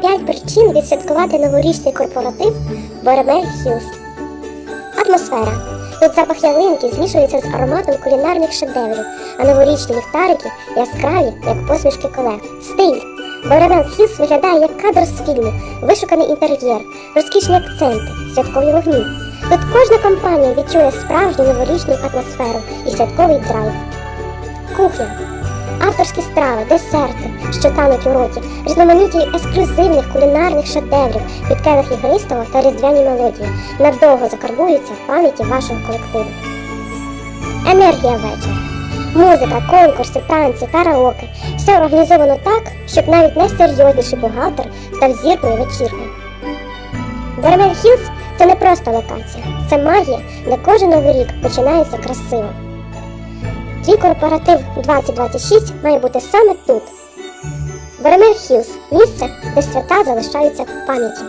П'ять причин відсвяткувати новорічний корпоратив Боремель Хілс. Атмосфера. Тут запах ялинки змішується з ароматом кулінарних шедеврів, а новорічні ліхтарики яскраві, як посмішки колег. Стиль. Боремел Хілс виглядає як кадр з фільму, вишуканий інтер'єр, розкішні акценти, святкові вогні. Тут кожна компанія відчує справжню новорічну атмосферу і святковий драйв. Кухня. Авторські страви, десерти, що тануть у роті, різноманіття ексклюзивних кулінарних шедеврів, під келих ігристого та різдвяні мелодії надовго закарбуються в пам'яті вашого колективу. Енергія вечора. Музика, конкурси, танці, караоке все організовано так, щоб навіть найсерйозніший бухгалтер став зіркою вечірки. Боремель Хілс це не просто локація, це магія, де кожен новий рік починається красиво. Твій корпоратив 2026 має бути саме тут. Беремер Хілс місце, де свята залишаються в пам'яті.